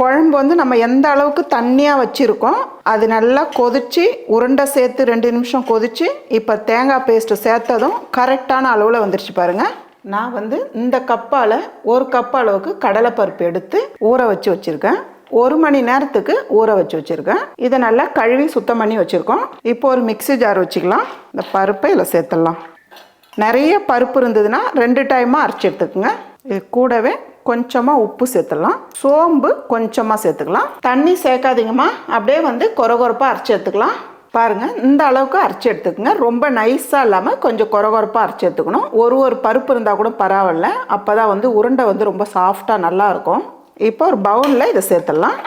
குழம்பு வந்து நம்ம எந்த அளவுக்கு தண்ணியாக வச்சுருக்கோம் அது நல்லா கொதிச்சு உருண்டை சேர்த்து ரெண்டு நிமிஷம் கொதிச்சு இப்போ தேங்காய் பேஸ்ட்டு சேர்த்ததும் கரெக்டான அளவில் வந்துருச்சு பாருங்கள் நான் வந்து இந்த கப்பால் ஒரு கப் அளவுக்கு கடலைப்பருப்பு எடுத்து ஊற வச்சு வச்சுருக்கேன். ஒரு மணி நேரத்துக்கு ஊற வச்சு வச்சுருக்கேன். இதை நல்லா கழுவி சுத்தம் பண்ணி வச்சுருக்கோம். இப்போ ஒரு மிக்ஸி ஜார் வச்சுக்கலாம். இந்த பருப்பை இதில் சேர்த்துடலாம். நிறைய பருப்பு இருந்ததுன்னா ரெண்டு டைமாக அரைச்சி எடுத்துக்கோங்க. இது கூடவே கொஞ்சமாக உப்பு சேர்த்துடலாம். சோம்பு கொஞ்சமாக சேர்த்துக்கலாம். தண்ணி சேர்க்காதீங்கம்மா. அப்படியே வந்து கொரகொரப்பாக அரைச்சி எடுத்துக்கலாம். பாருங்கள் இந்த அளவுக்கு அரைச்சி எடுத்துக்கோங்க. ரொம்ப நைஸாக இல்லாமல் கொஞ்சம் கொரகொரப்பாக அரைச்சி எடுத்துக்கணும். ஒரு ஒரு பருப்பு இருந்தால் கூட பரவாயில்ல. அப்போ தான் வந்து உருண்டை வந்து ரொம்ப சாஃப்டாக நல்லா இருக்கும். இப்போ ஒரு பவுலில் இதை சேர்த்துடலாம்.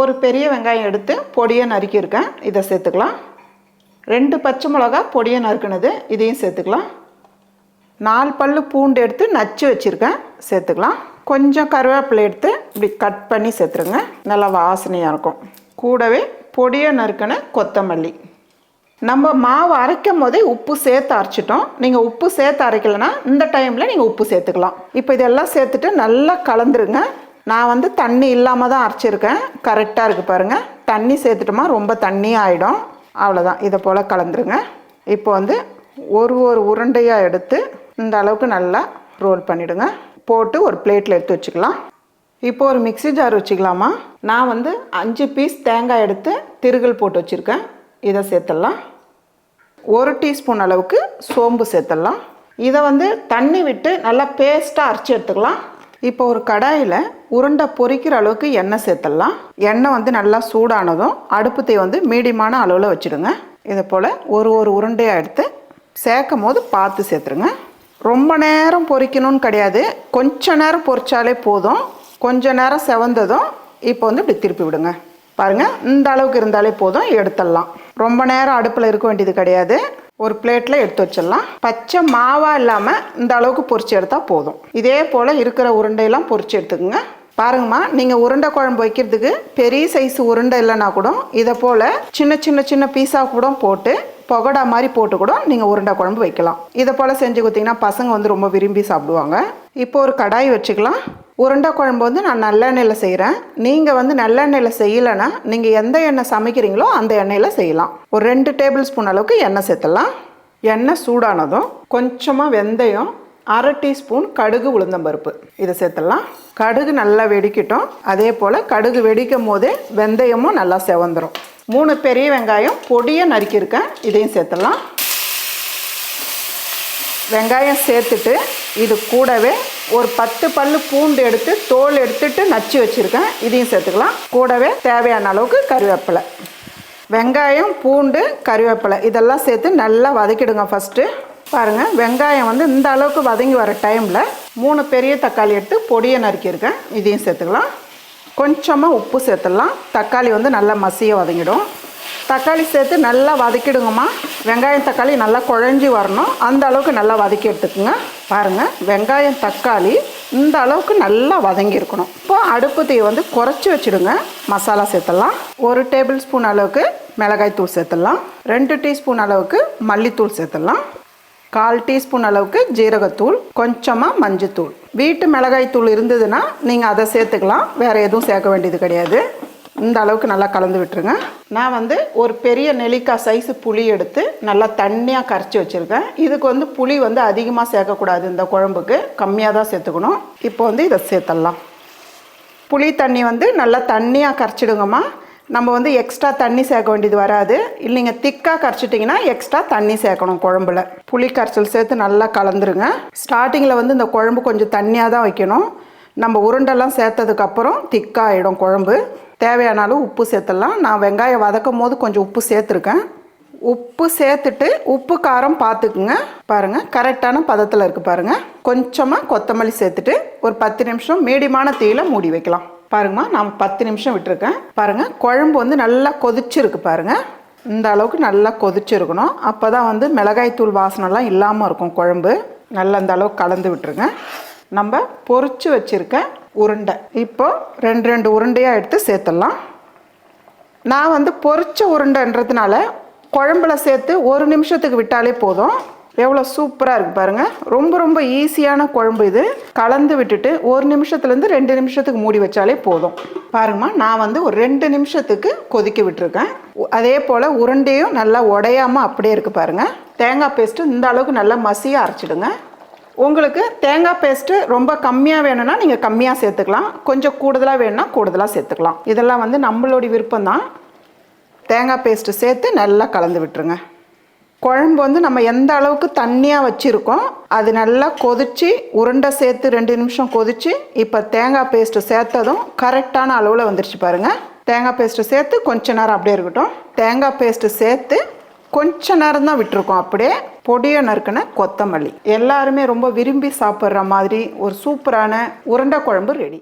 ஒரு பெரிய வெங்காயம் எடுத்து பொடியை நறுக்கியிருக்கேன். இதை சேர்த்துக்கலாம். ரெண்டு பச்சை மிளகா பொடியை நறுக்கினது. இதையும் சேர்த்துக்கலாம். நாலு பல்லு பூண்டு எடுத்து நச்சு வச்சுருக்கேன். சேர்த்துக்கலாம். கொஞ்சம் கருவேப்பிலை எடுத்து இப்படி கட் பண்ணி சேர்த்துருங்க. நல்லா வாசனையாக இருக்கும். கூடவே பொடியை நறுக்கின கொத்தமல்லி. நம்ம மாவு அரைக்கும் போதே உப்பு சேர்த்து அரைச்சிட்டோம். நீங்கள் உப்பு சேர்த்து அரைக்கலைன்னா இந்த டைமில் நீங்கள் உப்பு சேர்த்துக்கலாம். இப்போ இதெல்லாம் சேர்த்துட்டு நல்லா கலந்துருங்க. நான் வந்து தண்ணி இல்லாமல் தான் அரைச்சிருக்கேன். கரெக்டாக இருக்குது பாருங்கள் தண்ணி சேர்த்துட்டோமா ரொம்ப தண்ணியாக ஆகிடும் அவ்வளோதான் இதை போல் கலந்துருங்க. இப்போ வந்து ஒரு ஒரு உருண்டையாக எடுத்து இந்த அளவுக்கு நல்லா ரோல் பண்ணிவிடுங்க போட்டு ஒரு பிளேட்டில் எடுத்து வச்சுக்கலாம். இப்போ ஒரு மிக்ஸி ஜார் வச்சுக்கலாமா? நான் வந்து அஞ்சு பீஸ் தேங்காய் எடுத்து திருகல் போட்டு வச்சுருக்கேன். இதை சேர்த்துடலாம். ஒரு டீஸ்பூன் அளவுக்கு சோம்பு சேர்த்துடலாம். இதை வந்து தண்ணி விட்டு நல்லா பேஸ்ட்டாக அரைச்சி எடுத்துக்கலாம். இப்போ ஒரு கடாயில் உருண்டை பொரிக்கிற அளவுக்கு எண்ணெய் சேர்த்துடலாம். எண்ணெய் வந்து நல்லா சூடானதும் அடுப்பு தீ வந்து மீடியமான அளவில் வச்சுடுங்க. இதை போல் ஒரு ஒரு உருண்டையாக எடுத்து சேர்க்கும் போது பார்த்து சேர்த்துருங்க. ரொம்ப நேரம் பொறிக்கணும்னு கிடையாது. கொஞ்ச நேரம் பொறிச்சாலே போதும். கொஞ்ச நேரம் செவந்ததும் இப்போ வந்து இப்படி திருப்பி விடுங்க. பாருங்கள் இந்த அளவுக்கு இருந்தாலே போதும். எடுத்துடலாம். ரொம்ப நேரம் அடுப்பில் இருக்க வேண்டியது கிடையாது. ஒரு பிளேட்டில் எடுத்து வச்சிடலாம். பச்சை மாவாக இல்லாமல் இந்த அளவுக்கு பொறிச்சு எடுத்தால் போதும். இதே போல் இருக்கிற உருண்டையெல்லாம் பொறிச்சு எடுத்துக்கோங்க. பாருங்கம்மா நீங்கள் உருண்டை குழம்பு வைக்கிறதுக்கு பெரிய சைஸ் உருண்டை இல்லைன்னா கூட இதை போல் சின்ன சின்ன சின்ன பீஸாக கூட போட்டு பகோடா மாதிரி போட்டு கூட நீங்கள் உருண்டை குழம்பு வைக்கலாம். இதை போல் செஞ்சு கொடுத்தீங்கன்னா பசங்க வந்து ரொம்ப விரும்பி சாப்பிடுவாங்க. இப்போ ஒரு கடாய் வச்சுக்கலாம். உருண்டை குழம்பு வந்து நான் நல்லெண்ணெயில் செய்கிறேன் நீங்கள் வந்து நல்லெண்ணெயில் செய்யலைன்னா நீங்கள் எந்த எண்ணெய் சமைக்கிறீங்களோ அந்த எண்ணெயில் செய்யலாம். ஒரு ரெண்டு டேபிள் ஸ்பூன் அளவுக்கு எண்ணெய் சேர்த்துலாம் எண்ணெய் சூடானதும் கொஞ்சமாக வெந்தயம் அரை டீஸ்பூன் கடுகு உளுந்தம்பருப்பு இதை சேர்த்துடலாம். கடுகு நல்லா வெடிக்கட்டும். அதே போல் கடுகு வெடிக்கும் போதே வெந்தயமும் நல்லா செவந்துடும் மூணு பெரிய வெங்காயம் பொடியை நறுக்கியிருக்கேன். இதையும் சேர்த்துடலாம். வெங்காயம் சேர்த்துட்டு இது கூடவே ஒரு பத்து பல்லு பூண்டு எடுத்து தோல் எடுத்துட்டு நச்சு வச்சுருக்கேன். இதையும் சேர்த்துக்கலாம். கூடவே தேவையான அளவுக்கு கருவேப்பிலை. வெங்காயம் பூண்டு கருவேப்பிலை இதெல்லாம் சேர்த்து நல்லா வதக்கிடுங்க ஃபஸ்ட்டு பாருங்கள் வெங்காயம் வந்து இந்த அளவுக்கு வதங்கி வர டைமில் மூணு பெரிய தக்காளி எடுத்து பொடியை நறுக்கியிருக்கேன். இதையும் சேர்த்துக்கலாம். கொஞ்சமாக உப்பு சேர்த்துடலாம். தக்காளி வந்து நல்லா மசிய வதங்கிடும். தக்காளி சேர்த்து நல்லா வதக்கிடுங்கம்மா. வெங்காயம் தக்காளி நல்லா குழஞ்சி வரணும். அந்த அளவுக்கு நல்லா வதக்கி எடுத்துக்கோங்க. பாருங்கள் வெங்காயம் தக்காளி இந்த அளவுக்கு நல்லா வதங்கி இருக்கணும். இப்போ அடுப்பு தீ வந்து குறைச்சி வச்சுடுங்க. மசாலா சேர்த்துடலாம். ஒரு டேபிள் ஸ்பூன் அளவுக்கு மிளகாய் தூள் சேர்த்துடலாம். ரெண்டு டீஸ்பூன் அளவுக்கு மல்லித்தூள் சேர்த்துடலாம். கால் டீஸ்பூன் அளவுக்கு ஜீரகத்தூள் கொஞ்சமாக மஞ்சத்தூள். வீட்டு மிளகாய் தூள் இருந்ததுன்னா நீங்கள் அதை சேர்த்துக்கலாம். வேறு எதுவும் சேர்க்க வேண்டியது கிடையாது. இந்த அளவுக்கு நல்லா கலந்து விட்டுருங்க. நான் வந்து ஒரு பெரிய நெல்லிக்காய் சைஸு புளி எடுத்து நல்லா தண்ணியாக கரைச்சி வச்சுருக்கேன். இதுக்கு வந்து புளி வந்து அதிகமாக சேர்க்கக்கூடாது இந்த குழம்புக்கு. கம்மியாக தான் சேர்த்துக்கணும். இப்போ வந்து இதை சேர்த்துடலாம். புளி தண்ணி வந்து நல்லா தண்ணியாக கரைச்சிடுங்கம்மா. நம்ம வந்து எக்ஸ்ட்ரா தண்ணி சேர்க்க வேண்டியது வராது. இல்லை நீங்கள் திக்காக கரைச்சிட்டிங்கன்னா எக்ஸ்ட்ரா தண்ணி சேர்க்கணும் குழம்புல. புளி கரைச்சல் சேர்த்து நல்லா கலந்துருங்க. ஸ்டார்டிங்கில் வந்து இந்த குழம்பு கொஞ்சம் தண்ணியாக தான் வைக்கணும். நம்ம உருண்டெல்லாம் சேர்த்ததுக்கப்புறம் திக்காகிடும் குழம்பு. தேவையான அளவு உப்பு சேர்த்துடலாம். நான் வெங்காயம் வதக்கும் போது கொஞ்சம் உப்பு சேர்த்துருக்கேன். உப்பு சேர்த்துட்டு உப்பு காரம் பார்த்துக்குங்க. பாருங்கள் கரெக்டான பதத்தில் இருக்குது பாருங்கள் கொஞ்சமாக கொத்தமல்லி சேர்த்துட்டு ஒரு பத்து நிமிஷம் மீடியமான தீயில் மூடி வைக்கலாம். பாருங்கம்மா நான் பத்து நிமிஷம் விட்டுருக்கேன். பாருங்கள் குழம்பு வந்து நல்லா கொதிச்சிருக்கு பாருங்கள் இந்த அளவுக்கு நல்லா கொதிச்சிருக்கணும். அப்போ தான் வந்து மிளகாய்த்தூள் வாசனைலாம் இல்லாமல் இருக்கும் குழம்பு. நல்லா இந்த அளவுக்கு கலந்து விட்டுருங்க. நம்ம பொறிச்சு வச்சுருக்க உருண்டை. இப்போது ரெண்டு ரெண்டு உருண்டையாக எடுத்து சேர்த்துடலாம். நான் வந்து பொறிச்ச உருண்டைன்றதுனால குழம்புல சேர்த்து ஒரு நிமிஷத்துக்கு விட்டாலே போதும். எவ்வளோ சூப்பராக இருக்குது பாருங்கள் ரொம்ப ரொம்ப ஈஸியான குழம்பு இது. கலந்து விட்டுட்டு ஒரு நிமிஷத்துலேருந்து ரெண்டு நிமிஷத்துக்கு மூடி வச்சாலே போதும். பாருங்கம்மா நான் வந்து ஒரு ரெண்டு நிமிஷத்துக்கு கொதிக்க விட்டுருக்கேன். அதே போல் உருண்டையும் நல்லா உடையாமல் அப்படியே இருக்குது பாருங்கள் தேங்காய் பேஸ்ட்டு இந்த அளவுக்கு நல்லா மசியாக அரைச்சிடுங்க. உங்களுக்கு தேங்காய் பேஸ்ட்டு ரொம்ப கம்மியாக வேணும்னா நீங்கள் கம்மியாக சேர்த்துக்கலாம். கொஞ்சம் கூடுதலாக வேணும்னா கூடுதலாக சேர்த்துக்கலாம். இதெல்லாம் வந்து நம்மளுடைய விருப்பம் தான் தேங்காய் பேஸ்ட்டு சேர்த்து நல்லா கலந்து விட்டுருங்க. குழம்பு வந்து நம்ம எந்த அளவுக்கு தண்ணியாக வச்சுருக்கோம் அது நல்லா கொதிச்சு உருண்டை சேர்த்து ரெண்டு நிமிஷம் கொதிச்சு இப்போ தேங்காய் பேஸ்ட்டு சேர்த்ததும் கரெக்டான அளவில் வந்துருச்சு பாருங்கள் தேங்காய் பேஸ்ட்டு சேர்த்து கொஞ்ச நேரம் அப்படியே இருக்கட்டும். தேங்காய் பேஸ்ட்டு சேர்த்து கொஞ்ச நேரம் தான் விட்டுருக்கோம் அப்படியே. பொடியை நறுக்கின கொத்தமல்லி. எல்லாருமே ரொம்ப விரும்பி சாப்பிட்ற மாதிரி ஒரு சூப்பரான உருண்டை குழம்பு ரெடி